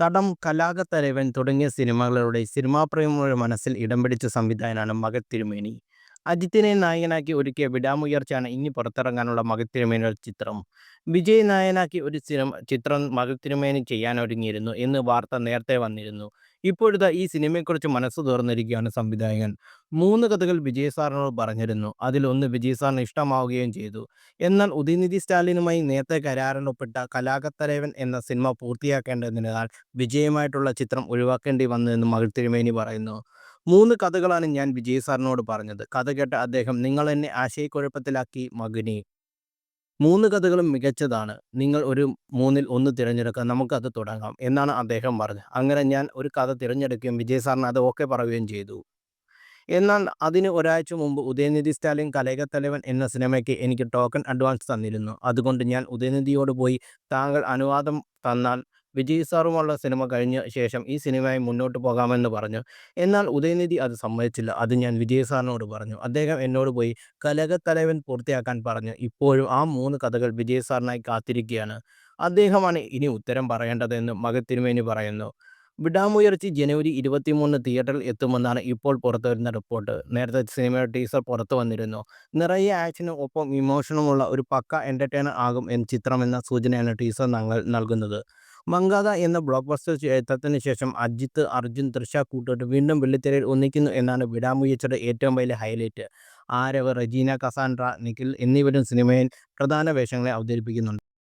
തടം, കലാകത്തരവൻ തുടങ്ങിയ സിനിമകളിലൂടെ സിനിമാപ്രേമികളുടെ മനസ്സിൽ ഇടം പിടിച്ച സംവിധായകനാണ് മകത് തിരുമേനി. അജിത്തിനെ നായകനാക്കി ഒരുക്കിയ വിടാമുയർച്ചയാണ് ഇനി പുറത്തിറങ്ങാനുള്ള മകത് തിരുമേനിയുടെ ചിത്രം. വിജയ് നായകനാക്കി ഒരു സിനിമ ചിത്രം മകത് തിരുമേനി ചെയ്യാനൊരുങ്ങിയിരുന്നു എന്ന് വാർത്ത നേരത്തെ വന്നിരുന്നു. ഇപ്പോഴത്തെ ഈ സിനിമയെക്കുറിച്ച് മനസ്സ് തുറന്നിരിക്കുകയാണ് സംവിധായകൻ. മൂന്ന് കഥകൾ വിജയ് സാറിനോട് പറഞ്ഞിരുന്നു. അതിലൊന്ന് വിജയ് സാറിന് ഇഷ്ടമാവുകയും ചെയ്തു. എന്നാൽ ഉദയനിധി സ്റ്റാലിനുമായി നേരത്തെ കരാറിലൊപ്പിട്ട കലാകത്തലവൻ എന്ന സിനിമ പൂർത്തിയാക്കേണ്ടതിനാൽ വിജയമായിട്ടുള്ള ചിത്രം ഒഴിവാക്കേണ്ടി വന്നുവെന്ന് മകൾ തിരുമേനി പറയുന്നു. മൂന്ന് കഥകളാണ് ഞാൻ വിജയ് സാറിനോട് പറഞ്ഞത്. കഥ കേട്ട അദ്ദേഹം നിങ്ങൾ എന്നെ ആശയക്കുഴപ്പത്തിലാക്കി മകനേ. മൂന്ന് കഥകളും മികച്ചതാണ്. നിങ്ങൾ ഒരു മൂന്നിൽ ഒന്ന് തിരഞ്ഞെടുക്കുക. നമുക്കത് തുടങ്ങാം എന്നാണ് അദ്ദേഹം പറഞ്ഞത്. അങ്ങനെ ഞാൻ ഒരു കഥ തിരഞ്ഞെടുക്കുകയും വിജയ് സാറിന് അത് ഓക്കെ പറയുകയും ചെയ്തു. എന്നാൽ അതിന് ഒരാഴ്ച മുമ്പ് ഉദയനിധി സ്റ്റാലിൻ കലകത്തലവൻ എന്ന സിനിമയ്ക്ക് എനിക്ക് ടോക്കൺ അഡ്വാൻസ് തന്നിരുന്നു. അതുകൊണ്ട് ഞാൻ ഉദയനിധിയോട് പോയി താങ്കൾ അനുവാദം തന്നാൽ വിജയ് സാറുമുള്ള സിനിമ കഴിഞ്ഞ ശേഷം ഈ സിനിമയായി മുന്നോട്ട് പോകാമെന്ന് പറഞ്ഞു. എന്നാൽ ഉദയനിധി അത് സമ്മതിച്ചില്ല. അത് ഞാൻ വിജയ് സാറിനോട് പറഞ്ഞു. അദ്ദേഹം എന്നോട് പോയി കലകത്തലവൻ പൂർത്തിയാക്കാൻ പറഞ്ഞു. ഇപ്പോഴും ആ മൂന്ന് കഥകൾ വിജയ് സാറിനായി കാത്തിരിക്കുകയാണ്. അദ്ദേഹമാണ് ഇനി ഉത്തരം പറയേണ്ടതെന്ന് മകത്തിരുമേനി പറയുന്നു. വിടാമുയർച്ചി ജനുവരി ഇരുപത്തിമൂന്നിന് തിയേറ്ററിൽ എത്തുമെന്നാണ് ഇപ്പോൾ പുറത്തു വരുന്ന റിപ്പോർട്ട്. നേരത്തെ സിനിമയുടെ ടീസർ പുറത്തു വന്നിരുന്നു. നിറയെ ആക്ഷനും ഒപ്പം ഇമോഷനുമുള്ള ഒരു പക്ക എന്റർടൈനർ ആകും എന്ന ചിത്രം എന്ന സൂചനയാണ് ടീസർ നൽകുന്നത്. മങ്കാത എന്ന ബ്ലോക്ക് ബസ്റ്റർ ചിത്രത്തിന് ശേഷം അജിത്ത്, അർജുൻ, തൃഷ കൂട്ടിട്ട് വീണ്ടും വെള്ളിത്തിരയിൽ ഒന്നിക്കുന്നു എന്നാണ് വിടാമുയച്ചയുടെ ഏറ്റവും വലിയ ഹൈലൈറ്റ്. ആരവ്, റജീന കസാൻഡ്ര, നിഖിൽ എന്നിവരും സിനിമയിൽ പ്രധാന വേഷങ്ങളെ അവതരിപ്പിക്കുന്നുണ്ട്.